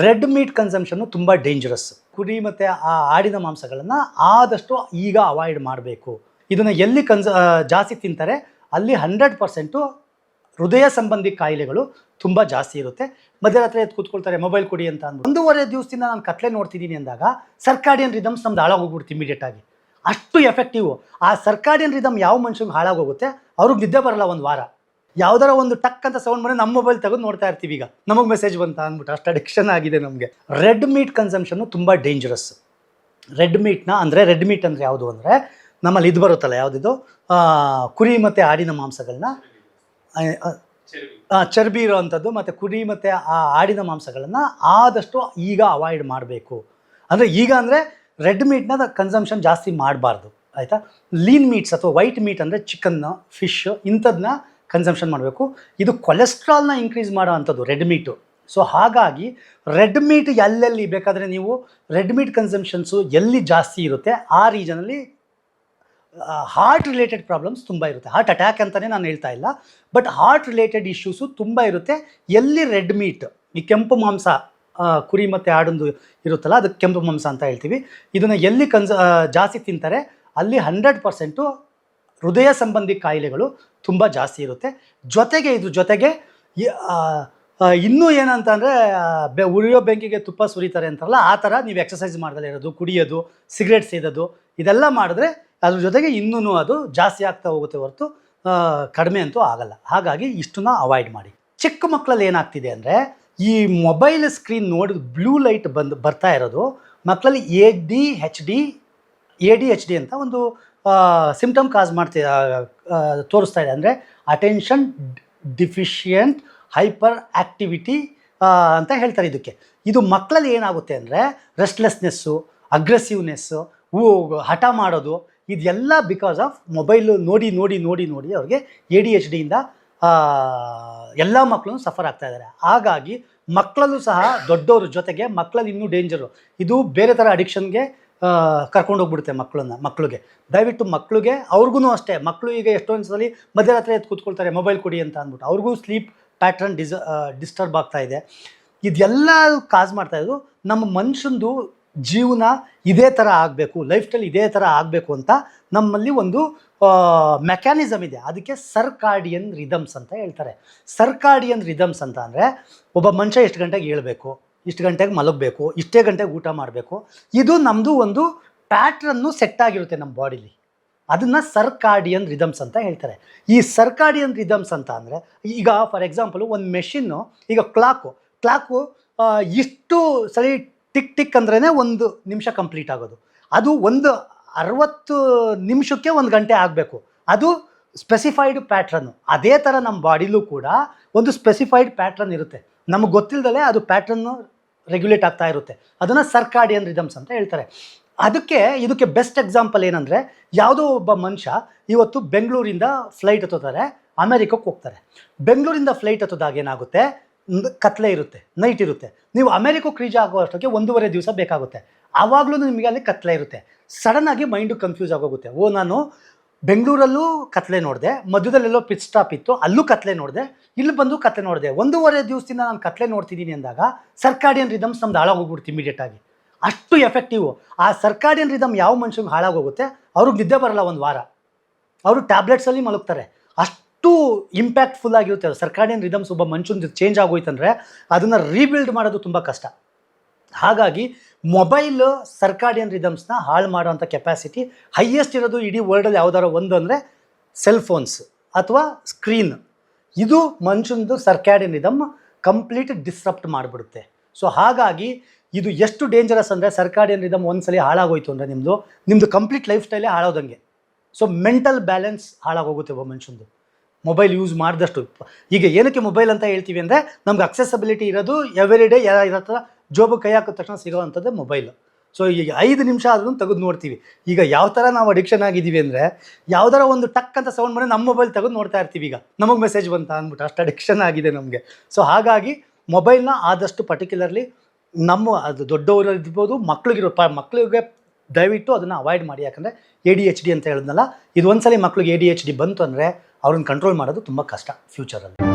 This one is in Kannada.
ರೆಡ್ ಮೀಟ್ ಕನ್ಸಂಪ್ಷನ್ನು ತುಂಬ ಡೇಂಜರಸ್ ಕುರಿ ಮತ್ತು ಆ ಆಡಿನ ಮಾಂಸಗಳನ್ನು ಆದಷ್ಟು ಈಗ ಅವಾಯ್ಡ್ ಮಾಡಬೇಕು. ಇದನ್ನು ಎಲ್ಲಿ ಕನ್ಸ ಜಾಸ್ತಿ ತಿಂತಾರೆ, ಅಲ್ಲಿ ಹಂಡ್ರೆಡ್ ಪರ್ಸೆಂಟು ಹೃದಯ ಸಂಬಂಧಿ ಕಾಯಿಲೆಗಳು ತುಂಬ ಜಾಸ್ತಿ ಇರುತ್ತೆ. ಮಧ್ಯರಾತ್ರಿ ಎದ್ದು ಕೂತ್ಕೊಳ್ತಾರೆ ಮೊಬೈಲ್ ಕೊಡಿ ಅಂತ ಅಂದ್ಬಿಟ್ಟು. ಒಂದೂವರೆ ದಿವಸದಿಂದ ನಾನು ಕತ್ಲೆ ನೋಡ್ತಿದ್ದೀನಿ ಅಂದಾಗ ಸರ್ಕಾರಿಯನ್ ರಿದಮ್ಸ್ ನಮ್ದು ಹಾಳಾಗೋಗ್ಬಿಡ್ತು ಇಮಿಡಿಯೇಟ್ ಆಗಿ. ಅಷ್ಟು ಎಫೆಕ್ಟಿವ್ ಆ ಸರ್ಕಾರಿಯನ್ ರಿದಮ್ ಯಾವ ಮನುಷ್ಯನಿಗೆ ಹಾಳಾಗೋಗುತ್ತೆ, ಅವ್ರಿಗೆ ನಿದ್ದೆ ಬರಲ್ಲ ಒಂದು ವಾರ. ಯಾವ್ದಾರ ಒಂದು ಟಕ್ ಅಂತ ಸೌಂಡ್ ಮಾಡಿ ನಮ್ಮ ಮೊಬೈಲ್ ತೆಗೆದು ನೋಡ್ತಾ ಇರ್ತೀವಿ ಈಗ. ನಮಗೆ ಮೆಸೇಜ್ ಬಂತ ಅಂದ್ಬಿಟ್ಟು ಅಷ್ಟು ಅಡಿಕ್ಷನ್ ಆಗಿದೆ ನಮಗೆ. ರೆಡ್ ಮೀಟ್ ಕನ್ಸಂಪ್ಷನ್ ತುಂಬ ಡೇಂಜರಸ್ ರೆಡ್ ಮೀಟ್ನ ಅಂದರೆ ರೆಡ್ ಮೀಟ್ ಅಂದರೆ ಯಾವುದು ಅಂದರೆ ನಮ್ಮಲ್ಲಿ ಇದು ಬರುತ್ತಲ್ಲ ಯಾವುದಿದು? ಕುರಿ ಮತ್ತು ಆಡಿನ ಮಾಂಸಗಳನ್ನ ಚರ್ಬಿ ಇರೋವಂಥದ್ದು ಮತ್ತು ಕುರಿ ಮತ್ತು ಆ ಆಡಿನ ಮಾಂಸಗಳನ್ನು ಆದಷ್ಟು ಈಗ ಅವಾಯ್ಡ್ ಮಾಡಬೇಕು. ಅಂದರೆ ಈಗ ಅಂದರೆ ರೆಡ್ ಮೀಟ್ನ ಕನ್ಸಂಪ್ಷನ್ ಜಾಸ್ತಿ ಮಾಡಬಾರ್ದು. ಆಯಿತಾ? ಲೀನ್ ಮೀಟ್ಸ್ ಅಥವಾ ವೈಟ್ ಮೀಟ್ ಅಂದರೆ ಚಿಕನ್ನು ಫಿಶ್ ಇಂಥದನ್ನ ಕನ್ಸಂಪ್ಷನ್ ಮಾಡಬೇಕು. ಇದು ಕೊಲೆಸ್ಟ್ರಾಲ್ನ ಇನ್ಕ್ರೀಸ್ ಮಾಡೋ ಅಂಥದ್ದು ರೆಡ್ ಮೀಟು ಸೊ ಹಾಗಾಗಿ ರೆಡ್ ಮೀಟ್ ಎಲ್ಲೆಲ್ಲಿ ಬೇಕಾದರೆ ನೀವು ರೆಡ್ ಮೀಟ್ ಕನ್ಸಂಪ್ಷನ್ಸು ಎಲ್ಲಿ ಜಾಸ್ತಿ ಇರುತ್ತೆ, ಆ ರೀಜನಲ್ಲಿ ಹಾರ್ಟ್ ರಿಲೇಟೆಡ್ ಪ್ರಾಬ್ಲಮ್ಸ್ ತುಂಬ ಇರುತ್ತೆ. ಹಾರ್ಟ್ ಅಟ್ಯಾಕ್ ಅಂತಲೇ ನಾನು ಹೇಳ್ತಾ ಇಲ್ಲ ಬಟ್ ಹಾರ್ಟ್ ರಿಲೇಟೆಡ್ ಇಶ್ಯೂಸು ತುಂಬ ಇರುತ್ತೆ. ಎಲ್ಲಿ ರೆಡ್ ಮೀಟ್ ಈ ಕೆಂಪು ಮಾಂಸ ಕುರಿ ಮತ್ತು ಆಡೊಂದು ಇರುತ್ತಲ್ಲ ಅದಕ್ಕೆ ಕೆಂಪು ಮಾಂಸ ಅಂತ ಹೇಳ್ತೀವಿ. ಇದನ್ನು ಎಲ್ಲಿ ಕನ್ಸ ಜಾಸ್ತಿ ತಿಂತಾರೆ, ಅಲ್ಲಿ ಹಂಡ್ರೆಡ್ ಪರ್ಸೆಂಟು ಹೃದಯ ಸಂಬಂಧಿ ಕಾಯಿಲೆಗಳು ತುಂಬ ಜಾಸ್ತಿ ಇರುತ್ತೆ. ಜೊತೆಗೆ ಇದು ಜೊತೆಗೆ ಇನ್ನೂ ಏನಂತ ಅಂದರೆ ಬೆ, ಉರಿಯೋ ಬೆಂಕಿಗೆ ತುಪ್ಪ ಸುರಿತಾರೆ ಅಂತಾರಲ್ಲ, ಆ ಥರ ನೀವು ಎಕ್ಸಸೈಸ್ ಮಾಡ್ದಲೇ ಇರೋದು, ಕುಡಿಯೋದು ಸಿಗರೇಟ್ ಸೇದೋದು, ಇದೆಲ್ಲ ಮಾಡಿದ್ರೆ ಅದ್ರ ಜೊತೆಗೆ ಇನ್ನೂ ಅದು ಜಾಸ್ತಿ ಆಗ್ತಾ ಹೋಗುತ್ತೆ ಹೊರತು ಕಡಿಮೆ ಅಂತೂ ಆಗಲ್ಲ. ಹಾಗಾಗಿ ಇಷ್ಟನ್ನ ಅವಾಯ್ಡ್ ಮಾಡಿ. ಚಿಕ್ಕ ಮಕ್ಕಳಲ್ಲಿ ಏನಾಗ್ತಿದೆ ಅಂದರೆ, ಈ ಮೊಬೈಲ್ ಸ್ಕ್ರೀನ್ ನೋಡಿ ಬ್ಲೂ ಲೈಟ್ ಬಂದು, ಬರ್ತಾ ಇರೋದು ಮಕ್ಕಳಲ್ಲಿ A D H D A D H D ಅಂತ ಒಂದು ಸಿಂಪ್ಟಮ್ ಕಾಸ್ ಮಾಡ್ತಿ ತೋರಿಸ್ತಾ ಇದೆ. ಅಂದರೆ ಅಟೆನ್ಷನ್ ಡಿಫಿಷಿಯಂಟ್ ಹೈಪರ್ ಆ್ಯಕ್ಟಿವಿಟಿ ಅಂತ ಹೇಳ್ತಾರೆ ಇದಕ್ಕೆ. ಇದು ಮಕ್ಕಳಲ್ಲಿ ಏನಾಗುತ್ತೆ ಅಂದರೆ ರೆಸ್ಟ್ಲೆಸ್ನೆಸ್ಸು ಅಗ್ರೆಸಿವ್ನೆಸ್ಸು ಹಠ ಮಾಡೋದು, ಇದೆಲ್ಲ ಬಿಕಾಸ್ ಆಫ್ ಮೊಬೈಲು ನೋಡಿ ನೋಡಿ ನೋಡಿ ನೋಡಿ ಅವ್ರಿಗೆ ಎ ಡಿ ಎಚ್ ಡಿಯಿಂದ ಎಲ್ಲ ಮಕ್ಕಳು ಸಫರ್ ಆಗ್ತಾ ಇದ್ದಾರೆ ಹಾಗಾಗಿ ಮಕ್ಕಳಲ್ಲೂ ಸಹ ದೊಡ್ಡವ್ರ ಜೊತೆಗೆ ಮಕ್ಕಳಲ್ಲಿ ಇನ್ನೂ ಡೇಂಜರು ಇದು ಬೇರೆ ಥರ ಅಡಿಕ್ಷನ್ಗೆ ಕರ್ಕೊಂಡು ಹೋಗ್ಬಿಡುತ್ತೆ ಮಕ್ಕಳನ್ನ ಮಕ್ಕಳಿಗೆ ದಯವಿಟ್ಟು ಮಕ್ಕಳಿಗೆ ಅವ್ರಿಗೂ ಅಷ್ಟೇ ಮಕ್ಕಳು ಈಗ ಎಷ್ಟೊಂದು ಸಲ ಮಧ್ಯರಾತ್ರಿ ಎದ್ದು ಕೂತ್ಕೊಳ್ತಾರೆ ಮೊಬೈಲ್ ಕೊಡಿ ಅಂತ ಅಂದ್ಬಿಟ್ಟು. ಅವ್ರಿಗೂ ಸ್ಲೀಪ್ ಪ್ಯಾಟ್ರನ್ ಡಿಸ ಡಿಸ್ಟರ್ಬ್ ಆಗ್ತಾ ಇದೆ. ಇದೆಲ್ಲ ಕಾಸ್ ಮಾಡ್ತಾ ಇದ್ದು ನಮ್ಮ ಮನುಷ್ಯಂದು ಜೀವನ ಇದೇ ಥರ ಆಗಬೇಕು ಲೈಫ್ ಸ್ಟೈಲ್ ಇದೇ ಥರ ಆಗಬೇಕು ಅಂತ ನಮ್ಮಲ್ಲಿ ಒಂದು ಮೆಕ್ಯಾನಿಸಮ್ ಇದೆ. ಅದಕ್ಕೆ ಸರ್ಕಾರ್ಡಿಯನ್ ರಿದಮ್ಸ್ ಅಂತ ಹೇಳ್ತಾರೆ. ಸರ್ಕಾರ್ಡಿಯನ್ ರಿದಮ್ಸ್ ಅಂತ ಅಂದರೆ, ಒಬ್ಬ ಮನುಷ್ಯ ಎಷ್ಟು ಗಂಟೆಗೆ ಏಳಬೇಕು? ಇಷ್ಟು ಗಂಟೆಗೆ ಮಲಗಬೇಕು, ಇಷ್ಟೇ ಗಂಟೆಗೆ ಊಟ ಮಾಡಬೇಕು. ಇದು ನಮ್ಮದು ಒಂದು ಪ್ಯಾಟ್ರನ್ನು ಸೆಟ್ ಆಗಿರುತ್ತೆ ನಮ್ಮ ಬಾಡಿಲಿ ಅದನ್ನು ಸರ್ಕಾಡಿಯನ್ ರಿದಮ್ಸ್ ಅಂತ ಹೇಳ್ತಾರೆ. ಈ ಸರ್ಕಾಡಿಯನ್ ರಿದಮ್ಸ್ ಅಂತ ಅಂದರೆ, ಈಗ ಫಾರ್ ಎಕ್ಸಾಂಪಲು ಒಂದು ಮೆಷಿನ್ನು ಈಗ ಕ್ಲಾಕು ಕ್ಲಾಕು ಇಷ್ಟು ಸರಿ ಟಿಕ್ ಟಿಕ್ ಅಂದ್ರೇ ಒಂದು ನಿಮಿಷ ಕಂಪ್ಲೀಟ್ ಆಗೋದು. ಅದು ಒಂದು ಅರವತ್ತು ನಿಮಿಷಕ್ಕೆ ಒಂದು ಗಂಟೆ ಆಗಬೇಕು. ಅದು ಸ್ಪೆಸಿಫೈಡ್ ಪ್ಯಾಟ್ರನ್ನು ಅದೇ ಥರ ನಮ್ಮ ಬಾಡಿಲೂ ಕೂಡ ಒಂದು ಸ್ಪೆಸಿಫೈಡ್ ಪ್ಯಾಟ್ರನ್ ಇರುತ್ತೆ. ನಮಗೆ ಗೊತ್ತಿಲ್ಲದಲೇ ಅದು ಪ್ಯಾಟ್ರನ್ನು ರೆಗ್ಯುಲೇಟ್ ಆಗ್ತಾ ಇರುತ್ತೆ. ಅದನ್ನು ಸರ್ಕಾಡಿಯನ್ ರಿದಮ್ಸ್ ಅಂತ ಹೇಳ್ತಾರೆ. ಅದಕ್ಕೆ ಇದಕ್ಕೆ ಬೆಸ್ಟ್ ಎಕ್ಸಾಂಪಲ್ ಏನಂದರೆ, ಯಾವುದೋ ಒಬ್ಬ ಮನುಷ್ಯ ಇವತ್ತು ಬೆಂಗಳೂರಿಂದ ಫ್ಲೈಟ್ ಹತ್ತೋತಾರೆ ಅಮೆರಿಕಕ್ಕೆ ಹೋಗ್ತಾರೆ. ಬೆಂಗಳೂರಿಂದ ಫ್ಲೈಟ್ ಹತ್ತೋದಾಗ ಏನಾಗುತ್ತೆ? ಕತ್ಲೆ ಇರುತ್ತೆ ನೈಟ್ ಇರುತ್ತೆ. ನೀವು ಅಮೆರಿಕಕ್ಕೆ ರೀಚ್ ಆಗುವಷ್ಟಕ್ಕೆ ಒಂದೂವರೆ ದಿವಸ ಬೇಕಾಗುತ್ತೆ. ಆವಾಗಲೂ ನಿಮಗೆ ಅಲ್ಲಿ ಕತ್ಲೆ ಇರುತ್ತೆ. ಸಡನ್ನಾಗಿ ಮೈಂಡು ಕನ್ಫ್ಯೂಸ್ ಆಗೋಗುತ್ತೆ. ಓ, ನಾನು ಬೆಂಗಳೂರಲ್ಲೂ ಕತ್ಲೆ ನೋಡಿದೆ, ಮಧ್ಯದಲ್ಲೆಲ್ಲೋ ಪಿಚ್ ಸ್ಟಾಪ್ ಇತ್ತು, ಅಲ್ಲೂ ಕತ್ಲೆ ನೋಡಿದೆ, ಇಲ್ಲಿ ಬಂದು ಕತ್ಲೆ ನೋಡಿದೆ. ಒಂದೂವರೆ ದಿವಸದಿಂದ ನಾನು ಕತ್ಲೆ ನೋಡ್ತಿದ್ದೀನಿ ಅಂದಾಗ ಸರ್ಕಾಡಿಯನ್ ರಿದಮ್ಸ್ ನಮ್ದು ಹಾಳಾಗೋಗ್ಬಿಡ್ತು ಇಮಿಡಿಯೇಟ್ ಆಗಿ. ಅಷ್ಟು ಎಫೆಕ್ಟಿವ್ ಆ ಸರ್ಕಾಡಿಯನ್ ರಿದಮ್ ಯಾವ ಮನುಷ್ಯನಿಗೆ ಹಾಳಾಗೋಗುತ್ತೆ ಅವ್ರಿಗೆ ನಿದ್ದೆ ಬರಲ್ಲ ಒಂದು ವಾರ. ಅವರು ಟ್ಯಾಬ್ಲೆಟ್ಸಲ್ಲಿ ಮಲಗ್ತಾರೆ. ಅಷ್ಟು ಇಂಪ್ಯಾಕ್ಟ್ಫುಲ್ ಆಗಿರುತ್ತೆ. ಸರ್ಕಾಡಿಯನ್ ರಿದಮ್ಸ್ ಒಬ್ಬ ಮನುಷ್ಯನ ಚೇಂಜ್ ಆಗೋಯ್ತಂದರೆ ಅದನ್ನು ರೀಬಿಲ್ಡ್ ಮಾಡೋದು ತುಂಬ ಕಷ್ಟ. ಹಾಗಾಗಿ ಮೊಬೈಲ್ ಸರ್ಕಾಡಿಯನ್ ರಿದಮ್ಸ್ನ ಹಾಳು ಮಾಡುವಂಥ ಕೆಪಾಸಿಟಿ ಹೈಯೆಸ್ಟ್ ಇರೋದು ಇಡೀ ವರ್ಲ್ಡಲ್ಲಿ ಯಾವುದಾರು ಒಂದು ಅಂದರೆ ಸೆಲ್ ಫೋನ್ಸ್ ಅಥವಾ ಸ್ಕ್ರೀನ್ ಇದು ಮನುಷ್ಯನದು ಸರ್ಕಾಡಿಯನ್ ರಿದಮ್ ಕಂಪ್ಲೀಟ್ ಡಿಸ್ರಪ್ಟ್ ಮಾಡಿಬಿಡುತ್ತೆ. ಸೊ ಹಾಗಾಗಿ ಇದು ಎಷ್ಟು ಡೇಂಜರಸ್ ಅಂದರೆ ಸರ್ಕಾಡಿಯನ್ ರಿದಮ್ ಒಂದ್ಸಲಿ ಹಾಳಾಗೋಯ್ತು ಅಂದರೆ ನಿಮ್ಮದು ನಿಮ್ಮದು ಕಂಪ್ಲೀಟ್ ಲೈಫ್ ಸ್ಟೈಲೇ ಹಾಳೋದಂಗೆ. ಸೊ ಮೆಂಟಲ್ ಬ್ಯಾಲೆನ್ಸ್ ಹಾಳಾಗೋಗುತ್ತೆ ಒಬ್ಬ ಮನುಷ್ಯಂದು. ಮೊಬೈಲ್ ಯೂಸ್ ಮಾಡಿದಷ್ಟು. ಈಗ ಏನಕ್ಕೆ ಮೊಬೈಲ್ ಅಂತ ಹೇಳ್ತೀವಿ ಅಂದರೆ ನಮ್ಗೆ ಅಕ್ಸೆಸಬಿಲಿಟಿ ಇರೋದು ಎವ್ರಿ ಡೇ ಯಾರ ಹತ್ರ ಜೋಬು ಕೈ ಹಾಕಿದ ತಕ್ಷಣ ಸಿಗೋವಂಥದ್ದೇ ಮೊಬೈಲ್. ಸೊ ಈಗ ಐದು ನಿಮಿಷ ಆದ್ರೂ ತೆಗೆದು ನೋಡ್ತೀವಿ. ಈಗ ಯಾವ ಥರ ನಾವು ಅಡಿಕ್ಷನ್ ಆಗಿದ್ದೀವಿ ಅಂದರೆ, ಯಾವ್ದಾರ ಒಂದು ಟಕ್ ಅಂತ ಸೌಂಡ್ ಮಾಡಿ ನಮ್ಮ ಮೊಬೈಲ್ ತೆಗೆದು ನೋಡ್ತಾ ಇರ್ತೀವಿ ಈಗ. ನಮಗೆ ಮೆಸೇಜ್ ಬಂತ ಅಂದ್ಬಿಟ್ಟು ಅಷ್ಟು ಅಡಿಕ್ಷನ್ ಆಗಿದೆ ನಮಗೆ. ಸೊ ಹಾಗಾಗಿ ಮೊಬೈಲ್ನ ಆದಷ್ಟು ಪರ್ಟಿಕ್ಯುಲರ್ಲಿ ನಮ್ಮ ಅದು ದೊಡ್ಡವರು ಇರ್ಬೋದು, ಮಕ್ಳಿಗಿರೋ ಪ ಮಕ್ಕಳಿಗೆ ದಯವಿಟ್ಟು ಅದನ್ನು ಅವಾಯ್ಡ್ ಮಾಡಿ. ಯಾಕಂದರೆ ಎ ಡಿ ಎಚ್ ಡಿ ಅಂತ ಹೇಳಿದ್ನಲ್ಲ, ಇದು ಒಂದ್ಸಲಿ ಮಕ್ಳಿಗೆ ಎ ಡಿ ಎಚ್ ಡಿ ಬಂತು ಅಂದರೆ ಅವ್ರನ್ನ ಕಂಟ್ರೋಲ್ ಮಾಡೋದು ತುಂಬ ಕಷ್ಟ ಫ್ಯೂಚರಲ್ಲಿ